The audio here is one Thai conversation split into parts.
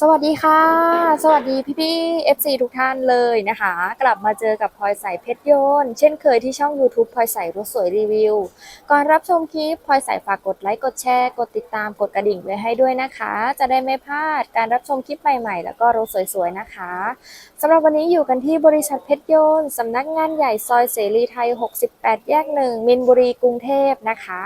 สวัสดีค่ะ สวัสดีพี่พี่ FC ทุกท่านเลยนะคะ กลับมาเจอกับพลอยใสเพชรโยน เช่นเคยที่ช่อง YouTube พลอยใสรถสวยรีวิว ก่อนรับชมคลิปพลอยใสฝากกดไลค์กดแชร์กดติดตามกดกระดิ่งไว้ให้ด้วยนะคะ จะได้ไม่พลาดการรับชมคลิปใหม่ๆ แล้วก็รถสวยๆนะคะสำหรับวันนี้อยู่กันที่บริษัทเพชรโยนสำนักงานใหญ่ซอยเสรีไทย 68 แยกหนึ่งมินบุรีกรุงเทพนะคะ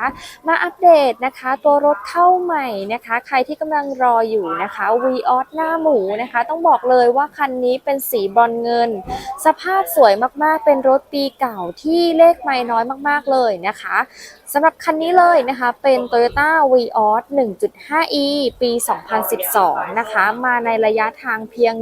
มาอัปเดตนะคะ ตัวรถเข้าใหม่นะคะ ใครที่กำลังรออยู่นะคะ v ีออสหน้าหมูนะคะ ต้องบอกเลยว่าคันนี้เป็นสีบรอนเงิน สภาพสวยมากๆ เป็นรถปีเก่าที่เลขไม่น้อยมากๆเลยนะคะสำหรับคันนี้เลยนะคะ เป็น Toyota v ีออส 1.5e ปี 2012 นะคะ มาในระยะทางเพียง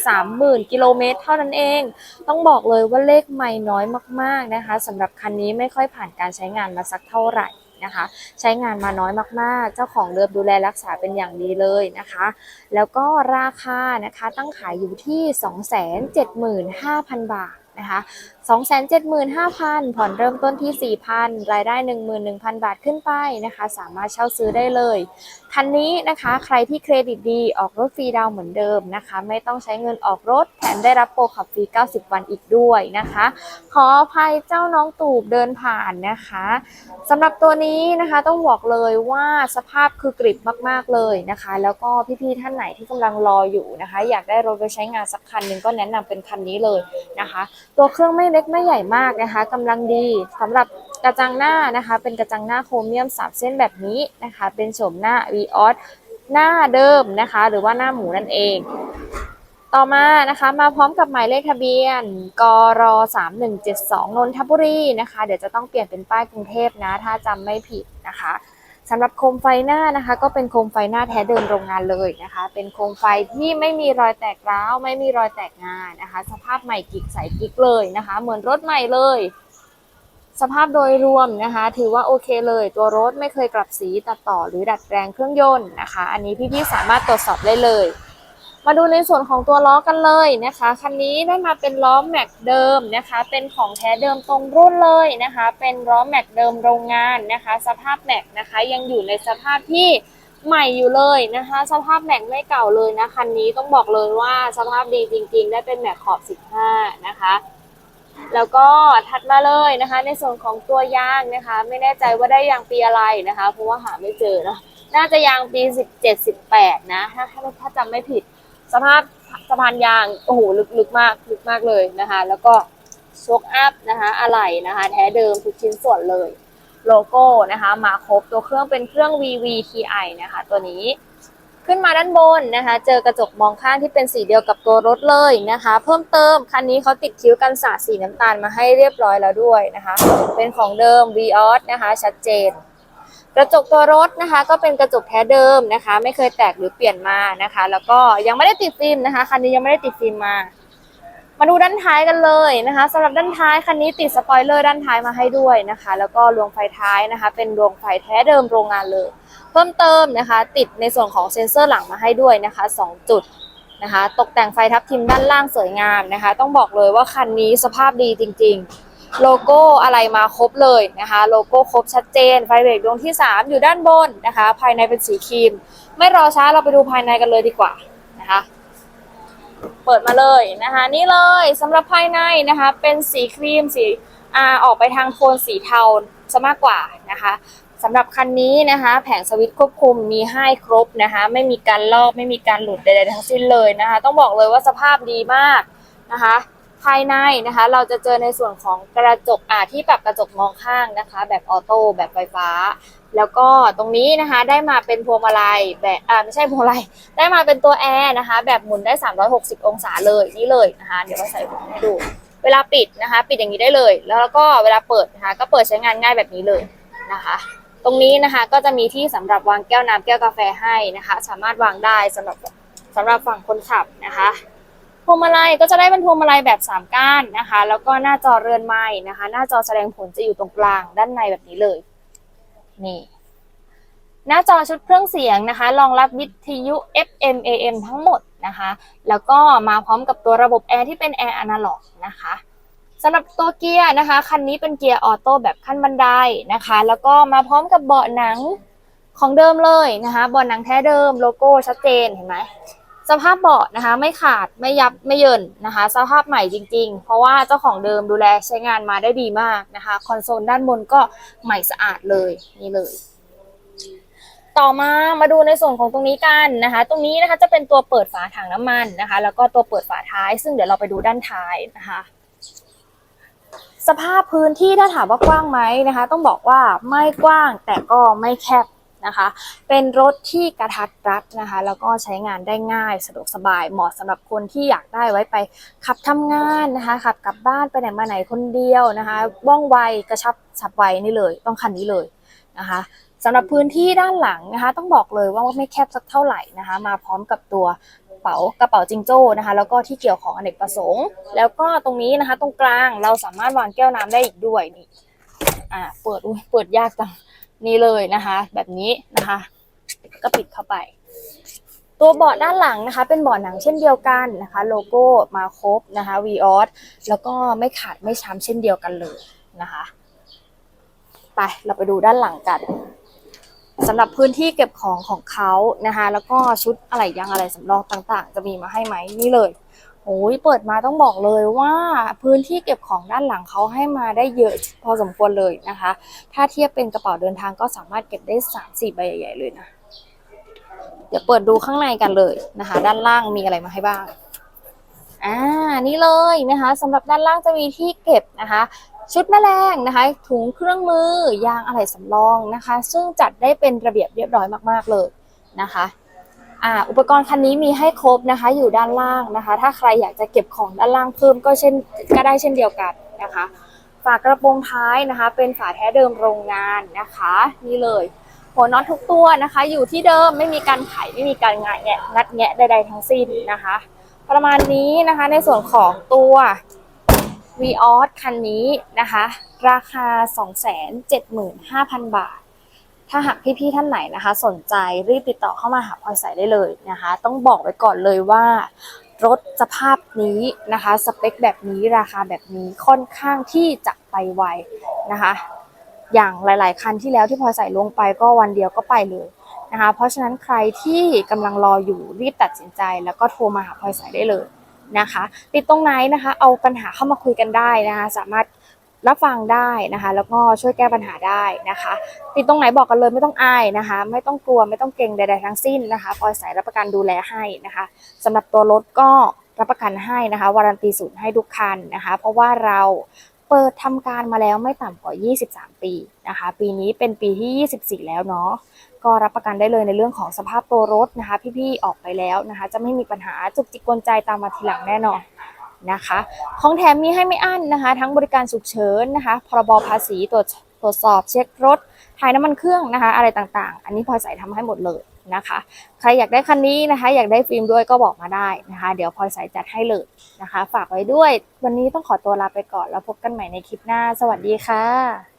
130,000 กิโลเมตรเท่านั้นเอง ต้องบอกเลยว่าเลขไม่น้อยมากๆนะคะสำหรับคันนี้ไม่ค่อยผ่านการใช้งานมาสักเท่าไหร่ นะคะ ใช้งานมาน้อยมากๆ เจ้าของเรือดูแลรักษาเป็นอย่างดีเลยนะคะ แล้วก็ราคานะคะตั้งขายอยู่ที่ 275,000 บาทนะคะ275,000 ผ่อนเริ่มต้นที่ 4,000 รายได้ 11,000 บาทขึ้นไปนะคะ สามารถเช่าซื้อได้เลย คันนี้นะคะใครที่เครดิตดีออกรถฟรีดาวเหมือนเดิมนะคะ ไม่ต้องใช้เงินออกรถแถมได้รับโปรขับฟรี 90 วันอีกด้วยนะคะ ขออภัยเจ้าน้องตูบเดินผ่านนะคะสำหรับตัวนี้นะคะต้องบอกเลยว่าสภาพคือกริบมากๆเลยนะคะ แล้วก็พี่ๆท่านไหนที่กำลังรออยู่นะคะ อยากได้รถไปใช้งานสักคันหนึ่งก็แนะนำเป็นคันนี้เลยนะคะ ตัวเครื่องไม่เล็กไม่ใหญ่มากนะคะกำลังดีสำหรับ กระจังหน้านะคะ เป็นกระจังหน้าโครเมียมสามเส้นแบบนี้นะคะ เป็นโฉมหน้า v ีออสหน้าเดิมนะคะ หรือว่าหน้าหมูนั่นเอง ต่อมานะคะมาพร้อมกับหมายเลขทะเบียนกร3172นนทบุรีนะคะ เดี๋ยวจะต้องเปลี่ยนเป็นป้ายกรุงเทพนะ ถ้าจำไม่ผิดนะคะสำหรับโคมไฟหน้านะคะ ก็เป็นโคมไฟหน้าแท้เดิมโรงงานเลยนะคะ เป็นโคมไฟที่ไม่มีรอยแตกร้าว ไม่มีรอยแตกงานะคะ สภาพใหม่กิกใสกิกเลยนะคะ เหมือนรถใหม่เลย สภาพโดยรวมนะคะ ถือว่าโอเคเลย ตัวรถไม่เคยกลับสีตัดต่อหรือดัดแปลงเครื่องยนต์นะคะ อันนี้พี่ๆสามารถตรวจสอบได้เลย มาดูในส่วนของตัวล้อกันเลยนะคะคันนี้ได้มาเป็นล้อแม็กเดิมนะคะ เป็นของแท้เดิมตรงรุ่นเลยนะคะ เป็นล้อแม็กเดิมโรงงานนะคะ สภาพแม็กนะคะ ยังอยู่ในสภาพที่ใหม่อยู่เลยนะคะ สภาพแม็กไม่เก่าเลยนะคันนี้ต้องบอกเลยว่าสภาพดีจริง ๆ ได้เป็นแม็กขอบ 15 นะคะ แล้วก็ถัดมาเลยนะคะ ในส่วนของตัวยางนะคะ ไม่แน่ใจว่าได้ยางปีอะไรนะคะ เพราะว่าหาไม่เจอเนอะน่าจะยางปี 17-18 นะ ถ้าถ้าถ้าจำไม่ผิด สภาพสะพานยาง โอ้โห ลึกๆมาก ลึกมากเลยนะคะ แล้วก็โชคอัพนะคะอะไหล่นะคะ แท้เดิมทุกชิ้นส่วนเลย โลโก้นะคะ มาครบตัวเครื่องเป็นเครื่อง VVTi นะคะ ตัวนี้ ขึ้นมาด้านบนนะคะ เจอกระจกมองข้างที่เป็นสีเดียวกับตัวรถเลยนะคะ เพิ่มเติมคันนี้เขาติดคิ้วกันสาดสีน้ำตาลมาให้เรียบร้อยแล้วด้วยนะคะ เป็นของเดิม Vios นะคะ ชัดเจน กระจกตัวรถนะคะ ก็เป็นกระจกแท้เดิมนะคะ ไม่เคยแตกหรือเปลี่ยนมานะคะ แล้วก็ยังไม่ได้ติดฟิล์มนะคะคันนี้ยังไม่ได้ติดฟิล์มมา มาดูด้านท้ายกันเลยนะคะสำหรับด้านท้ายคันนี้ติดสปอยเลอร์ด้านท้ายมาให้ด้วยนะคะ แล้วก็ดวงไฟท้ายนะคะ เป็นดวงไฟแท้เดิมโรงงานเลย เพิ่มเติมนะคะ ติดในส่วนของเซ็นเซอร์หลังมาให้ด้วยนะคะ 2 จุดนะคะ ตกแต่งไฟทับทิมด้านล่างสวยงามนะคะ ต้องบอกเลยว่าคันนี้สภาพดีจริง ๆ โลโก้อะไรมาครบเลยนะคะ โลโก้ครบชัดเจน ไฟเบรกดวงที่ 3 อยู่ด้านบนนะคะ ภายในเป็นสีครีม ไม่รอช้าเราไปดูภายในกันเลยดีกว่านะคะ เปิดมาเลยนะคะ นี่เลยสำหรับภายในนะคะ เป็นสีครีมสีอ่าออกไปทางโทนสีเทาซะมากกว่านะคะสำหรับคันนี้นะคะ แผงสวิตช์ควบคุมมีให้ครบนะคะ ไม่มีการลอกไม่มีการหลุดใดๆทั้งสิ้นเลยนะคะ ต้องบอกเลยว่าสภาพดีมากนะคะ ภายในนะคะ เราจะเจอในส่วนของกระจกอ่าที่ปรับกระจกมองข้างนะคะ แบบออโต้แบบไฟฟ้า แล้วก็ตรงนี้นะคะได้มาเป็นพวงมาลัยแบบอ่าไม่ใช่พวงมาลัยได้มาเป็นตัวแอร์นะคะ แบบหมุนได้ 360 องศาเลยนี่เลยนะคะ เดี๋ยวมาใส่มให้ดู เวลาปิดนะคะ ปิดอย่างนี้ได้เลย แล้วก็เวลาเปิดนะคะ ก็เปิดใช้งานง่ายแบบนี้เลยนะคะ ตรงนี้นะคะก็จะมีที่สำหรับวางแก้วน้ำแก้วกาแฟให้นะคะ สามารถวางได้สำหรับสำหรับฝั่งคนขับนะคะ พวงมาลัยก็จะได้เป็นพวงมาลัยแบบ3ก้านนะคะ แล้วก็หน้าจอเรือนไม้นะคะ หน้าจอแสดงผลจะอยู่ตรงกลางด้านในแบบนี้เลย นี่ หน้าจอชุดเครื่องเสียงนะคะ รองรับวิทยุ FM AM ทั้งหมดนะคะ แล้วก็มาพร้อมกับตัวระบบแอร์ที่เป็นแอร์อนาล็อกนะคะสำหรับตัวเกียร์นะคะ คันนี้เป็นเกียร์ออโต้แบบขั้นบันไดนะคะ แล้วก็มาพร้อมกับเบาะหนังของเดิมเลยนะคะ เบาะหนังแท้เดิมโลโก้ชัดเจนเห็นไหม สภาพเบาะนะคะ ไม่ขาดไม่ยับไม่เยินนะคะ สภาพใหม่จริง ๆ เพราะว่าเจ้าของเดิมดูแลใช้งานมาได้ดีมากนะคะ คอนโซลด้านบนก็ใหม่สะอาดเลยนี่เลย ต่อมามาดูในส่วนของตรงนี้กันนะคะ ตรงนี้นะคะจะเป็นตัวเปิดฝาถังน้ำมันนะคะ แล้วก็ตัวเปิดฝาท้าย ซึ่งเดี๋ยวเราไปดูด้านท้ายนะคะสภาพพื้นที่ถ้าถามว่ากว้างไหมนะคะ ต้องบอกว่าไม่กว้างแต่ก็ไม่แคบ นะคะ เป็นรถที่กระทัดรัดนะคะ แล้วก็ใช้งานได้ง่ายสะดวกสบายเหมาะสำหรับคนที่อยากได้ไว้ไปขับทำงานนะคะ ขับกลับบ้านไปไหนมาไหนคนเดียวนะคะว่องไวกระชับฉับไวนี่เลย ต้องคันนี้เลยนะคะสำหรับพื้นที่ด้านหลังนะคะ ต้องบอกเลยว่าไม่แคบสักเท่าไหร่นะคะ มาพร้อมกับตัวเป๋ากระเป๋าจิงโจ้นะคะ แล้วก็ที่เกี่ยวของอเนกประสงค์ แล้วก็ตรงนี้นะคะ ตรงกลางเราสามารถวางแก้วน้ำได้อีกด้วยนี่อ่าเปิดอุ้ยเปิดยากจัง นี่เลยนะคะ แบบนี้นะคะ ก็ปิดเข้าไป ตัวเบาะด้านหลังนะคะ เป็นเบาะหนังเช่นเดียวกันนะคะ โลโก้มาครบนะคะ v ีออสแล้วก็ไม่ขาดไม่ช้ำเช่นเดียวกันเลยนะคะไปเราไปดูด้านหลังกันสำหรับพื้นที่เก็บของของเขานะคะ แล้วก็ชุดอะไรยางอะไรสำรองต่างๆ จะมีมาให้ไหมนี่เลย โอ้ยเปิดมาต้องบอกเลยว่าพื้นที่เก็บของด้านหลังเขาให้มาได้เยอะพอสมควรเลยนะคะ ถ้าเทียบเป็นกระเป๋าเดินทางก็สามารถเก็บได้สามสี่ใบใหญ่ๆเลยนะ เดี๋ยวเปิดดูข้างในกันเลยนะคะ ด้านล่างมีอะไรมาให้บ้าง อ่า นี่เลยนะคะสำหรับด้านล่างจะมีที่เก็บนะคะชุดแมลงนะคะ ถุงเครื่องมือยางอะไหล่สำรองนะคะ ซึ่งจัดได้เป็นระเบียบเรียบร้อยมากๆเลยนะคะ อุปกรณ์คันนี้มีให้ครบนะคะ อยู่ด้านล่างนะคะ ถ้าใครอยากจะเก็บของด้านล่างเพิ่มก็เช่นก็ได้เช่นเดียวกันนะคะ ฝากระโปรงท้ายนะคะ เป็นฝาแท้เดิมโรงงานนะคะ นี่เลย หัวน็อตทุกตัวนะคะ อยู่ที่เดิมไม่มีการไขไม่มีการงายแงะงัดแงะใดๆทั้งสิ้นนะคะ ประมาณนี้นะคะในส่วนของตัว v ีออคันนี้นะคะ ราคา 275,000 บาท ถ้าหากพี่ๆท่านไหนนะคะ สนใจรีบติดต่อเข้ามาหาพลอยใสได้เลยนะคะ ต้องบอกไว้ก่อนเลยว่ารถสภาพนี้นะคะ สเปคแบบนี้ราคาแบบนี้ค่อนข้างที่จะไปไวนะคะ อย่างหลาย ๆ คันที่แล้วที่พลอยใส่ลงไปก็วันเดียวก็ไปเลยนะคะ เพราะฉะนั้นใครที่กำลังรออยู่รีบตัดสินใจ แล้วก็โทรมาหาพลอยใสได้เลยนะคะ ติดตรงไหนนะคะ เอาปัญหาเข้ามาคุยกันได้นะคะ สามารถ รับฟังได้นะคะ แล้วก็ช่วยแก้ปัญหาได้นะคะ ติดตรงไหนบอกกันเลยไม่ต้องอายนะคะ ไม่ต้องกลัวไม่ต้องเกรงใดๆทั้งสิ้นนะคะพลอยใสรับประกันดูแลให้นะคะสำหรับตัวรถก็รับประกันให้นะคะวารันตีศูนย์ให้ทุกคันนะคะ เพราะว่าเราเปิดทำการมาแล้วไม่ต่ำกว่า 23 ปีนะคะ ปีนี้เป็นปีที่ 24 แล้วเนาะ ก็รับประกันได้เลยในเรื่องของสภาพตัวรถนะคะ พี่ๆ ออกไปแล้วนะคะ จะไม่มีปัญหาจุกจิกกวนใจตามมาทีหลังแน่นอน นะคะ ของแถมมีให้ไม่อั้นนะคะ ทั้งบริการฉุกเฉินนะคะ พรบภาษีตรวจตรวจสอบเช็ครถถ่ายน้ำมันเครื่องนะคะ อะไรต่างๆ อันนี้พลอยใส่ทำให้หมดเลยนะคะ ใครอยากได้คันนี้นะคะ อยากได้ฟิล์มด้วยก็บอกมาได้นะคะ เดี๋ยวพลอยใส่จัดให้เลยนะคะ ฝากไว้ด้วย วันนี้ต้องขอตัวลาไปก่อนแล้วพบกันใหม่ในคลิปหน้า สวัสดีค่ะ